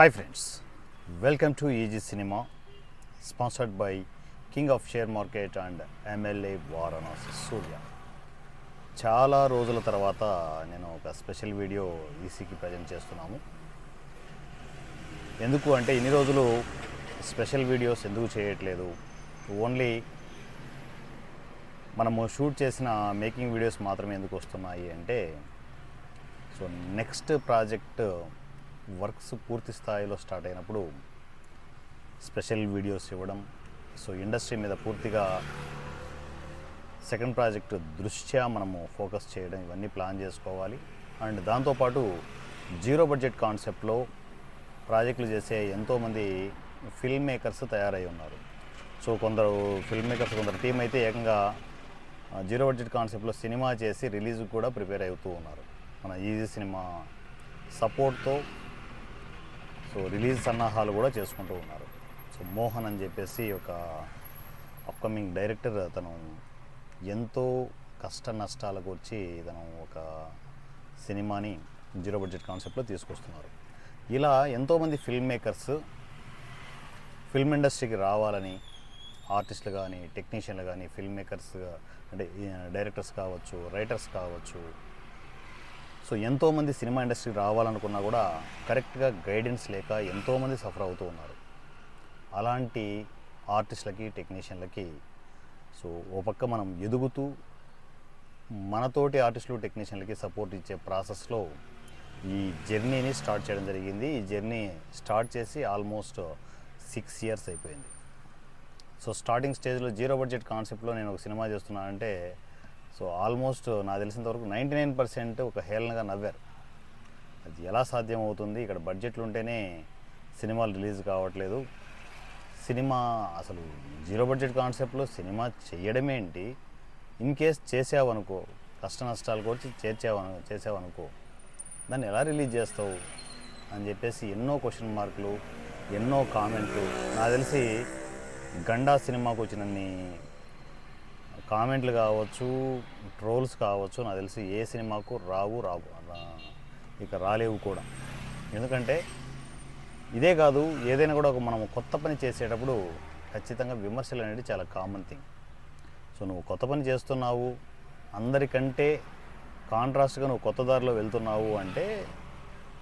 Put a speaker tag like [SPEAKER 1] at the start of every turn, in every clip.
[SPEAKER 1] Hi friends welcome to easy cinema sponsored by king of share market and MLA Varanasi Surya చాలా రోజుల తర్వాత నేను ఒక special video ఈసీకి ప్రజెంట్ చేస్తున్నాము. ఎందుకు అంటే ఇన్ని రోజులు స్పెషల్ వీడియోస్ ఎందుకు చేయట్లేదు? ఓన్లీ మనము షూట్ చేసిన మేకింగ్ వీడియోస్ మాత్రమే ఎందుకు వస్తున్నాయి అంటే సో నెక్స్ట్ ప్రాజెక్ట్ వర్క్స్ పూర్తి స్థాయిలో స్టార్ట్ అయినప్పుడు స్పెషల్ వీడియోస్ ఇవ్వడం సో ఇండస్ట్రీ మీద పూర్తిగా సెకండ్ ప్రాజెక్ట్ దృష్ట్యా మనము ఫోకస్ చేయడం ఇవన్నీ ప్లాన్ చేసుకోవాలి. అండ్ దాంతోపాటు జీరో బడ్జెట్ కాన్సెప్ట్లో ప్రాజెక్టులు చేసే ఎంతోమంది ఫిల్మ్ మేకర్స్ తయారై ఉన్నారు. సో కొందరు ఫిల్మ్ మేకర్స్ కొందరు టీం అయితే ఏకంగా జీరో బడ్జెట్ కాన్సెప్ట్లో సినిమా చేసి రిలీజ్ కూడా ప్రిపేర్ అవుతూ ఉన్నారు. మన ఈజీ సినిమా సపోర్ట్తో సో రిలీజ్ సన్నాహాలు కూడా చేసుకుంటూ ఉన్నారు. సో మోహన్ అని చెప్పేసి ఒక అప్కమింగ్ డైరెక్టర్ తను ఎంతో కష్ట నష్టాలకు వచ్చి తను ఒక సినిమాని జీరో బడ్జెట్ కాన్సెప్ట్లో తీసుకొస్తున్నారు. ఇలా ఎంతోమంది ఫిల్మ్ మేకర్స్ ఫిల్మ్ ఇండస్ట్రీకి రావాలని ఆర్టిస్టులు కానీ టెక్నీషియన్లు కానీ ఫిల్మ్ మేకర్స్ అంటే డైరెక్టర్స్ కావచ్చు రైటర్స్ కావచ్చు సో ఎంతోమంది సినిమా ఇండస్ట్రీకి రావాలనుకున్నా కూడా కరెక్ట్గా గైడెన్స్ లేక ఎంతోమంది సఫర్ అవుతూ ఉన్నారు. అలాంటి ఆర్టిస్టులకి టెక్నీషియన్లకి సో ఓ పక్క మనం ఎదుగుతూ మనతోటి ఆర్టిస్టులు టెక్నీషియన్లకి సపోర్ట్ ఇచ్చే ప్రాసెస్లో ఈ జర్నీని స్టార్ట్ చేయడం జరిగింది. ఈ జర్నీ స్టార్ట్ చేసి ఆల్మోస్ట్ సిక్స్ ఇయర్స్ అయిపోయింది. సో స్టార్టింగ్ స్టేజ్లో జీరో బడ్జెట్ కాన్సెప్ట్లో నేను ఒక సినిమా చేస్తున్నానంటే సో ఆల్మోస్ట్ నాకు తెలిసినంత వరకు నైంటీ నైన్ పర్సెంట్ ఒక హేళనగా నవ్వారు. అది ఎలా సాధ్యం అవుతుంది ఇక్కడ బడ్జెట్లు ఉంటేనే సినిమాలు రిలీజ్ కావట్లేదు. సినిమా అసలు జీరో బడ్జెట్ కాన్సెప్ట్లో సినిమా చేయడమేంటి ఇన్ కేస్ చేసావనుకో కష్ట నష్టాలు కూడా చేర్చావను చేసావనుకో దాన్ని ఎలా రిలీజ్ చేస్తావు? అని చెప్పేసి ఎన్నో క్వశ్చన్ మార్కులు ఎన్నో కామెంట్లు. నాకు తెలిసి గండా సినిమాకు వచ్చినన్ని కామెంట్లు కావచ్చు ట్రోల్స్ కావచ్చు నాకు తెలిసి ఏ సినిమాకు రావు రావు రా- ఇక రాలేవు కూడా. ఎందుకంటే ఇదే కాదు ఏదైనా కూడా ఒక మనం కొత్త పని చేసేటప్పుడు ఖచ్చితంగా విమర్శలు అనేది చాలా కామన్ థింగ్ సో నువ్వు కొత్త పని చేస్తున్నావు అందరికంటే కాంట్రాస్ట్గా నువ్వు కొత్త దారిలో వెళ్తున్నావు అంటే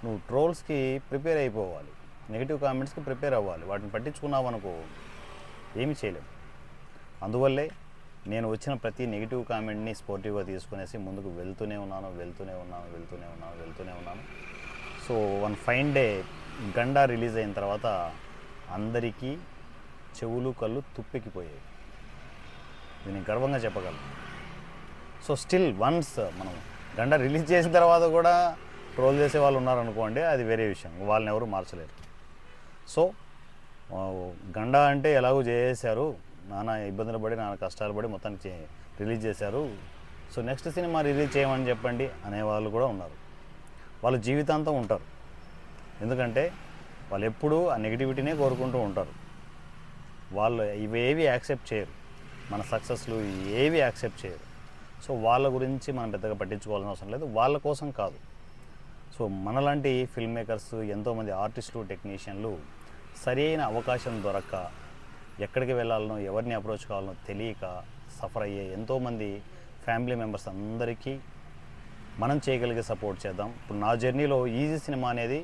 [SPEAKER 1] నువ్వు ట్రోల్స్కి ప్రిపేర్ అయిపోవాలి. నెగిటివ్ కామెంట్స్కి ప్రిపేర్ అవ్వాలి. వాటిని పట్టించుకున్నావు అనుకో ఏమి చేయలేము అందువల్లే నేను వచ్చిన ప్రతి నెగిటివ్ కామెంట్ని స్పోర్టివ్గా తీసుకునేసి ముందుకు వెళ్తూనే ఉన్నాను వెళ్తూనే ఉన్నాను వెళ్తూనే ఉన్నాను వెళ్తూనే ఉన్నాను. సో వన్ ఫైన్ డే గండా రిలీజ్ అయిన తర్వాత అందరికీ చెవులు కళ్ళు తుప్పెక్కిపోయాయి. ఇది నేను గర్వంగా చెప్పగలను. సో స్టిల్ వన్స్ మనం గండ రిలీజ్ చేసిన తర్వాత కూడా ట్రోల్ చేసే వాళ్ళు ఉన్నారనుకోండి అది వేరే విషయం. వాళ్ళని ఎవరు మార్చలేరు. సో గండ అంటే ఎలాగో చేసేశారు? నానా ఇబ్బందులు పడి నానా కష్టాలు పడి మొత్తానికి చే- రిలీజ్ చేశారు. సో నెక్స్ట్ సినిమా రిలీజ్ చేయమని చెప్పండి అనేవాళ్ళు కూడా ఉన్నారు. వాళ్ళు జీవితాంతం ఉంటారు. ఎందుకంటే వాళ్ళు ఎప్పుడూ ఆ నెగిటివిటీనే కోరుకుంటూ ఉంటారు. వాళ్ళు ఇవేవి యాక్సెప్ట్ చేయరు. మన సక్సెస్లు ఏవి యాక్సెప్ట్ చేయరు. సో వాళ్ళ గురించి మనం పెద్దగా పట్టించుకోవాల్సిన అవసరం లేదు. వాళ్ళ కోసం కాదు. సో మనలాంటి ఫిల్మ్ మేకర్స్ ఎంతోమంది ఆర్టిస్టులు టెక్నీషియన్లు సరైన అవకాశం దొరక్క ఎక్కడికి వెళ్ళాలనో ఎవరిని అప్రోచ్ కావాలనో తెలియక సఫర్ అయ్యే ఎంతోమంది ఫ్యామిలీ మెంబర్స్ అందరికీ మనం చేయగలిగే సపోర్ట్ చేద్దాం. ఇప్పుడు నా జర్నీలో ఈజీ సినిమా అనేది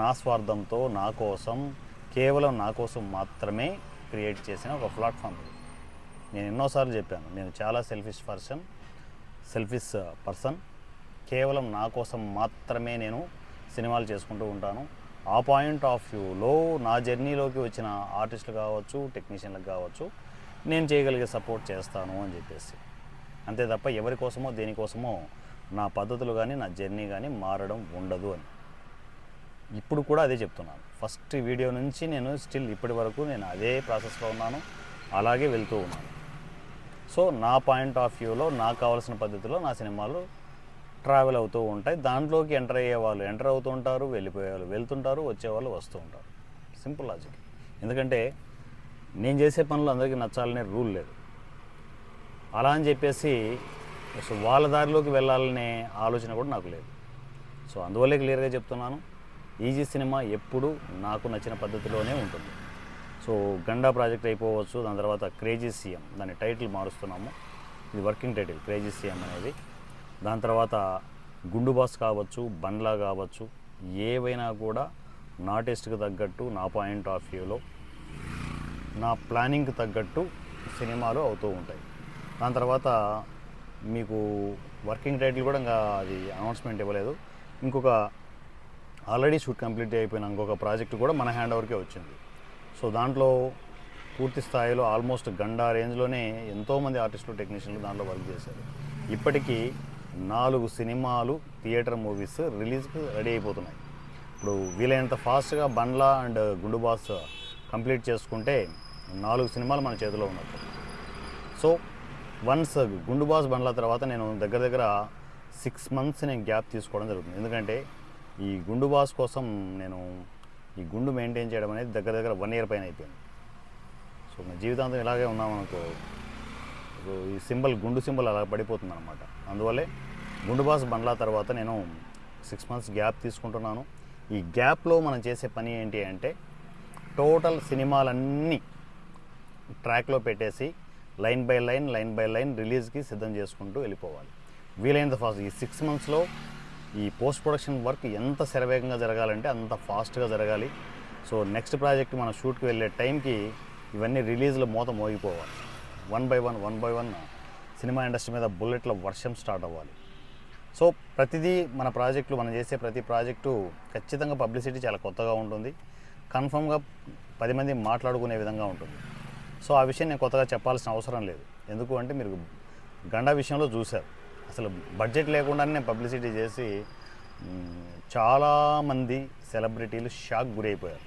[SPEAKER 1] నా స్వార్థంతో నా కోసం కేవలం నా కోసం మాత్రమే క్రియేట్ చేసిన ఒక ప్లాట్ఫామ్ ఇది. నేను ఎన్నోసార్లు చెప్పాను నేను చాలా సెల్ఫిష్ పర్సన్ సెల్ఫిష్ పర్సన్. కేవలం నా కోసం మాత్రమే నేను సినిమాలు చేసుకుంటూ ఉంటాను. ఆ పాయింట్ ఆఫ్ వ్యూలో నా జర్నీలోకి వచ్చిన ఆర్టిస్టులు కావచ్చు టెక్నీషియన్లకు కావచ్చు నేను చేయగలిగే సపోర్ట్ చేస్తాను అని చెప్పేసి. అంతే తప్ప ఎవరి కోసమో దేనికోసమో నా పద్ధతులు కానీ నా జర్నీ కానీ మారడం ఉండదు అని. ఇప్పుడు కూడా అదే చెప్తున్నాను. ఫస్ట్ వీడియో నుంచి నేను స్టిల్ ఇప్పటి వరకు నేను అదే ప్రాసెస్లో ఉన్నాను. అలాగే వెళ్తూ ఉన్నాను. సో నా పాయింట్ ఆఫ్ వ్యూలో నాకు కావాల్సిన పద్ధతిలో నా సినిమాలు ట్రావెల్ అవుతూ ఉంటాయి. దాంట్లోకి ఎంటర్ అయ్యే వాళ్ళు ఎంటర్ అవుతూ ఉంటారు వెళ్ళిపోయే వాళ్ళు వెళ్తుంటారు వచ్చేవాళ్ళు వస్తూ ఉంటారు. సింపుల్ లాజిక్ ఎందుకంటే నేను చేసే పనులు అందరికీ నచ్చాలనే రూల్ లేదు. అలా అని చెప్పేసి సో వాళ్ళ దారిలోకి వెళ్ళాలనే ఆలోచన కూడా నాకు లేదు. సో అందువల్లే క్లియర్గా చెప్తున్నాను. ఈజీ సినిమా ఎప్పుడు నాకు నచ్చిన పద్ధతిలోనే ఉంటుంది. సో గండా ప్రాజెక్ట్ అయిపోవచ్చు దాని తర్వాత క్రేజీ సీఎం దాని టైటిల్ మారుస్తున్నాము. ఇది వర్కింగ్ టైటిల్ క్రేజీ సీఎం అనేది. దాని తర్వాత గుండు బాస్ కావచ్చు బండ్లా కావచ్చు ఏవైనా కూడా నా టేస్ట్కి తగ్గట్టు నా పాయింట్ ఆఫ్ వ్యూలో నా ప్లానింగ్కి తగ్గట్టు సినిమాలు అవుతూ ఉంటాయి. దాని తర్వాత మీకు వర్కింగ్ టైటిల్ కూడా ఇంకా అది అనౌన్స్మెంట్ ఇవ్వలేదు. ఇంకొక ఆల్రెడీ షూట్ కంప్లీట్ అయిపోయిన ఇంకొక ప్రాజెక్ట్ కూడా మన హ్యాండ్ ఓవర్కే వచ్చింది. సో దాంట్లో పూర్తి స్థాయిలో ఆల్మోస్ట్ గండా రేంజ్లోనే ఎంతోమంది ఆర్టిస్టులు టెక్నీషియన్లు దాంట్లో వర్క్ చేశారు. ఇప్పటికీ నాలుగు సినిమాలు థియేటర్ మూవీస్ రిలీజ్కి రెడీ అయిపోతున్నాయి. ఇప్పుడు వీలైనంత ఫాస్ట్గా బండ్లా అండ్ గుండు బాస్ కంప్లీట్ చేసుకుంటే నాలుగు సినిమాలు మన చేతిలో ఉన్నట్టు సో వన్స్ గుండు బాస్ బండ్ల తర్వాత నేను దగ్గర దగ్గర సిక్స్ మంత్స్ నేను గ్యాప్ తీసుకోవడం జరుగుతుంది. ఎందుకంటే ఈ గుండు బాస్ కోసం నేను ఈ గుండు మెయింటైన్ చేయడం అనేది దగ్గర దగ్గర వన్ ఇయర్ పైన అయిపోయింది. సో నా జీవితాంతం ఇలాగే ఉన్నామనుకో సో ఈ సింబల్ గుండు సింబల్ అలా పడిపోతుంది అనమాట అందువల్లే గుండు బాస్ బండ్ల తర్వాత నేను సిక్స్ మంత్స్ గ్యాప్ తీసుకుంటున్నాను. ఈ గ్యాప్లో మనం చేసే పని ఏంటి అంటే టోటల్ సినిమాలన్నీ ట్రాక్లో పెట్టేసి line by line line by line రిలీజ్కి సిద్ధం చేసుకుంటూ వెళ్ళిపోవాలి. వీలైనంత ఫాస్ట్ ఈ సిక్స్ మంత్స్లో ఈ పోస్ట్ ప్రొడక్షన్ వర్క్ ఎంత శరవేగంగా జరగాలంటే అంత ఫాస్ట్గా జరగాలి. సో నెక్స్ట్ ప్రాజెక్ట్ మన షూట్కి వెళ్ళే టైంకి ఇవన్నీ రిలీజ్లో మూత మోగిపోవాలి. One by one one by one cinema industry మీద బుల్లెట్ల వర్షం స్టార్ట్ అవ్వాలి. సో ప్రతిదీ మన ప్రాజెక్టులు మనం చేసే ప్రతి ప్రాజెక్టు ఖచ్చితంగా పబ్లిసిటీ చాలా కొత్తగా ఉంటుంది. కన్ఫర్మ్గా పది మంది మాట్లాడుకునే విధంగా ఉంటుంది. సో ఆ విషయం నేను కొత్తగా చెప్పాల్సిన అవసరం లేదు. ఎందుకు అంటే మీరు గండా విషయంలో చూశారు. అసలు బడ్జెట్ లేకుండానే నేను పబ్లిసిటీ చేసి చాలామంది సెలబ్రిటీలు షాక్ గురైపోయారు.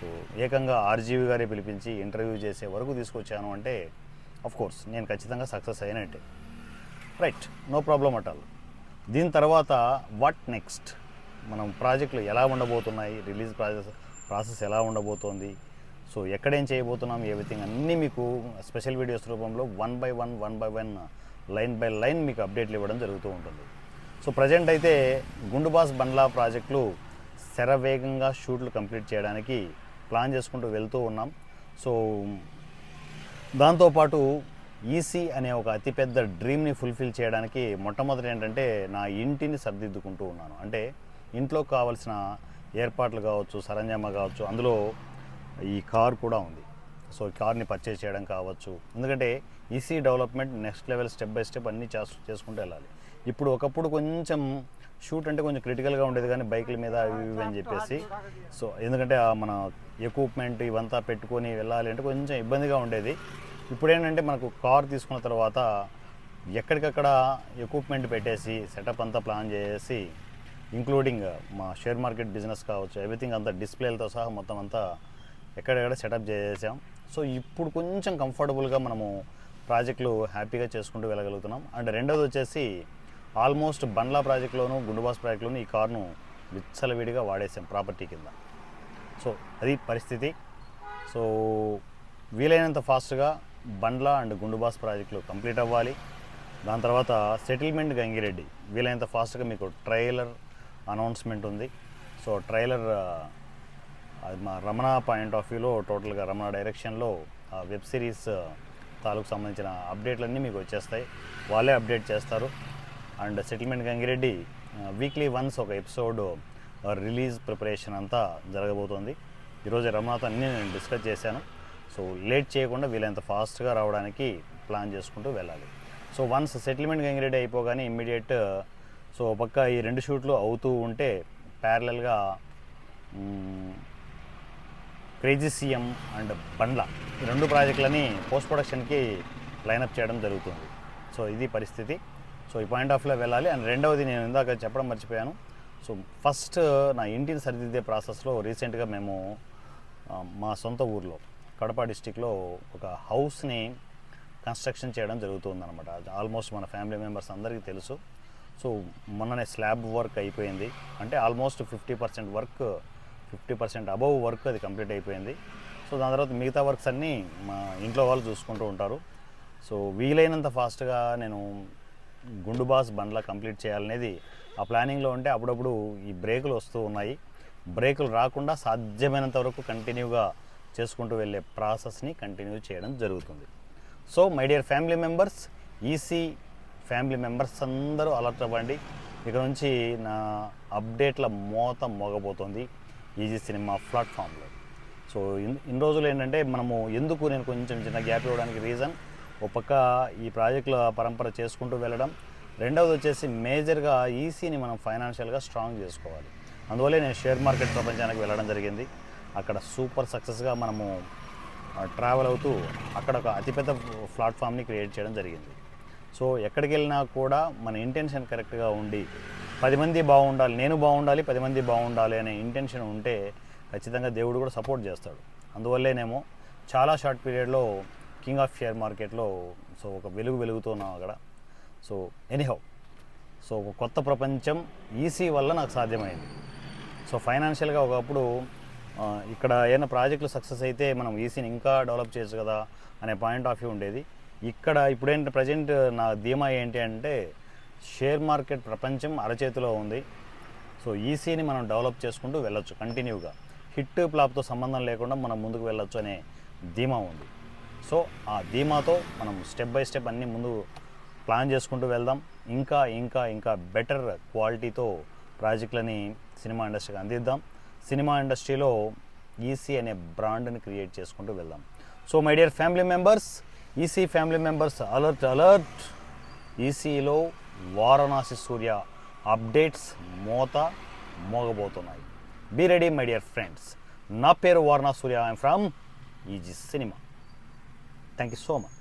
[SPEAKER 1] సో ఏకంగా ఆర్జీవి గారే పిలిపించి ఇంటర్వ్యూ చేసే వరకు తీసుకొచ్చాను అంటే అఫ్ కోర్స్ నేను ఖచ్చితంగా సక్సెస్ అయినట్టే. Right no problem at all దీని తర్వాత వాట్ నెక్స్ట్ మనం ప్రాజెక్టులు ఎలా ఉండబోతున్నాయి? రిలీజ్ ప్రాసెస్ ప్రాసెస్ ఎలా ఉండబోతోంది? సో ఎక్కడేం చేయబోతున్నాం? ఎవ్రీథింగ్ అన్నీ మీకు స్పెషల్ వీడియోస్ రూపంలో one by one one by one line by line మీకు అప్డేట్లు ఇవ్వడం జరుగుతూ ఉంటుంది. సో ప్రజెంట్ అయితే గుండుబాస్ బండ్లా ప్రాజెక్టులు శరవేగంగా షూట్లు కంప్లీట్ చేయడానికి ప్లాన్ చేసుకుంటూ వెళ్తూ ఉన్నాం. సో దాంతోపాటు ఈసీ అనే ఒక అతిపెద్ద డ్రీమ్ని ఫుల్ఫిల్ చేయడానికి మొట్టమొదటి ఏంటంటే నా ఇంటిని సర్దిద్దుకుంటూ ఉన్నాను. అంటే ఇంట్లో కావాల్సిన ఏర్పాట్లు కావచ్చు సరంజామా కావచ్చు అందులో ఈ కార్ కూడా ఉంది. సో ఈ కార్ని పర్చేజ్ చేయడం కావచ్చు. ఎందుకంటే EC development next level step by step అన్నీ చేసుకుంటూ వెళ్ళాలి. ఇప్పుడు ఒకప్పుడు కొంచెం షూట్ అంటే కొంచెం క్రిటికల్గా ఉండేది కానీ బైకుల మీద అవి ఇవి అని చెప్పేసి. సో ఎందుకంటే మన ఎక్విప్మెంట్ ఇవంతా పెట్టుకొని వెళ్ళాలి అంటే కొంచెం ఇబ్బందిగా ఉండేది. ఇప్పుడు ఏంటంటే మనకు కార్ తీసుకున్న తర్వాత ఎక్కడికక్కడ ఎక్విప్మెంట్ పెట్టేసి సెటప్ అంతా ప్లాన్ చేసి ఇంక్లూడింగ్ మా షేర్ మార్కెట్ బిజినెస్ కావచ్చు ఎవ్రీథింగ్ అంతా డిస్ప్లేలతో సహా మొత్తం అంతా ఎక్కడెక్కడ సెటప్ చేసేసాం. సో ఇప్పుడు కొంచెం కంఫర్టబుల్గా మనము ప్రాజెక్టులు హ్యాపీగా చేసుకుంటూ వెళ్ళగలుగుతున్నాం. అండ్ రెండోది వచ్చేసి ఆల్మోస్ట్ బండ్లా ప్రాజెక్ట్లోను గుండుబాస్ ప్రాజెక్ట్లోను ఈ కార్ను విచ్చలవిడిగా వాడేసాం ప్రాపర్టీ కింద. సో అది పరిస్థితి. సో వీలైనంత ఫాస్ట్గా బండ్లా అండ్ గుండుబాస్ ప్రాజెక్టులు కంప్లీట్ అవ్వాలి. దాని తర్వాత సెటిల్మెంట్ గంగిరెడ్డి. వీలైనంత ఫాస్ట్గా మీకు ట్రైలర్ అనౌన్స్మెంట్ ఉంది. సో ట్రైలర్ అది మా రమణ పాయింట్ ఆఫ్ వ్యూలో టోటల్గా రమణ డైరెక్షన్లో ఆ వెబ్ సిరీస్ తాలూకు సంబంధించిన అప్డేట్లన్నీ మీకు వచ్చేస్తాయి. వాళ్ళే అప్డేట్ చేస్తారు. And settlement Gangireddy weekly once ఒక ఎపిసోడ్ రిలీజ్ ప్రిపరేషన్ అంతా జరగబోతోంది. ఈరోజు రమణతో అన్నీ నేను డిస్కస్ చేశాను. సో లేట్ చేయకుండా వీలైనంత ఫాస్ట్గా రావడానికి ప్లాన్ చేసుకుంటూ వెళ్ళాలి. సో వన్స్ సెటిల్మెంట్ గంగిరెడ్డి అయిపోగానే ఇమ్మీడియట్ సో పక్క ఈ రెండు షూట్లు అవుతూ ఉంటే ప్యారలల్గా క్రేజీ సీఎం అండ్ బండ్ల ఈ రెండు ప్రాజెక్టులని పోస్ట్ ప్రొడక్షన్కి లైనప్ చేయడం జరుగుతుంది. సో ఇది పరిస్థితి. సో ఈ పాయింట్ ఆఫ్లో వెళ్ళాలి. అండ్ రెండవది నేను ఇందాక చెప్పడం మర్చిపోయాను. సో ఫస్ట్ నా ఇంటిని సరిదిద్దే ప్రాసెస్లో రీసెంట్గా మేము మా సొంత ఊర్లో కడప డిస్టిక్లో ఒక హౌస్ని కన్స్ట్రక్షన్ చేయడం జరుగుతుందన్నమాట. ఆల్మోస్ట్ మన ఫ్యామిలీ మెంబర్స్ అందరికీ తెలుసు. సో మొన్ననే స్లాబ్ వర్క్ అయిపోయింది. అంటే almost fifty percent work fifty percent above work అది కంప్లీట్ అయిపోయింది. సో దాని తర్వాత మిగతా వర్క్స్ అన్నీ మా ఇంట్లో వాళ్ళు చూసుకుంటూ ఉంటారు. సో వీలైనంత ఫాస్ట్గా నేను గుండు బాస్ బండ్లా కంప్లీట్ చేయాలనేది ఆ ప్లానింగ్లో ఉంటే అప్పుడప్పుడు ఈ బ్రేకులు వస్తూ ఉన్నాయి. బ్రేకులు రాకుండా సాధ్యమైనంత వరకు కంటిన్యూగా చేసుకుంటూ వెళ్ళే ప్రాసెస్ని కంటిన్యూ చేయడం జరుగుతుంది. So my dear family members EC family members అందరూ అలర్ట్ అవ్వండి. ఇక నుంచి నా అప్డేట్ల మోత మోగబోతోంది ఈజీ సినిమా ప్లాట్ఫామ్లో. సో ఇన్ ఇన్ని రోజులు ఏంటంటే మనము ఎందుకు నేను కొంచెం చిన్న గ్యాప్ ఇవ్వడానికి రీజన్ ఒక పక్క ఈ ప్రాజెక్టుల పరంపర చేసుకుంటూ వెళ్ళడం రెండవది వచ్చేసి మేజర్గా ఈసీని మనం ఫైనాన్షియల్గా స్ట్రాంగ్ చేసుకోవాలి. అందువల్లే నేను షేర్ మార్కెట్ ప్రపంచానికి వెళ్ళడం జరిగింది. అక్కడ సూపర్ సక్సెస్గా మనము ట్రావెల్ అవుతూ అక్కడ ఒక అతిపెద్ద ప్లాట్ఫామ్ని క్రియేట్ చేయడం జరిగింది. సో ఎక్కడికి వెళ్ళినా కూడా మన ఇంటెన్షన్ కరెక్ట్గా ఉండి పది మంది బాగుండాలి నేను బాగుండాలి పది మంది బాగుండాలి అనే ఇంటెన్షన్ ఉంటే ఖచ్చితంగా దేవుడు కూడా సపోర్ట్ చేస్తాడు. అందువల్లేనేమో చాలా షార్ట్ పీరియడ్లో కింగ్ ఆఫ్ షేర్ మార్కెట్లో సో ఒక వెలుగు వెలుగుతున్నాం అక్కడ. సో ఎనీహౌ సో ఒక కొత్త ప్రపంచం ఈసీ వల్ల నాకు సాధ్యమైంది. సో ఫైనాన్షియల్గా ఒకప్పుడు ఇక్కడ ఏదైనా ప్రాజెక్టులు సక్సెస్ అయితే మనం ఈసీని ఇంకా డెవలప్ చేయొచ్చు కదా అనే పాయింట్ ఆఫ్ వ్యూ ఉండేది. ఇక్కడ ఇప్పుడేంటి ప్రజెంట్ నా ధీమా ఏంటి అంటే షేర్ మార్కెట్ ప్రపంచం అరచేతిలో ఉంది. సో ఈసీని మనం డెవలప్ చేసుకుంటూ వెళ్ళొచ్చు కంటిన్యూగా హిట్ ప్లాప్తో సంబంధం లేకుండా మనం ముందుకు వెళ్ళొచ్చు అనే ధీమా ఉంది. సో ఆ ధీమాతో మనం స్టెప్ బై స్టెప్ అన్నీ ముందు ప్లాన్ చేసుకుంటూ వెళ్దాం. ఇంకా ఇంకా ఇంకా బెటర్ క్వాలిటీతో ప్రాజెక్టులని సినిమా ఇండస్ట్రీకి అందిద్దాం. సినిమా ఇండస్ట్రీలో ఈసీ అనే బ్రాండ్ని క్రియేట్ చేసుకుంటూ వెళ్దాం. So my dear family members EC family members alert alert! ఈసీలో Varanasi Surya updates మోత మోగబోతున్నాయి. Be ready my dear friends నా పేరు Varana Surya. I'm from easy cinema thank you so much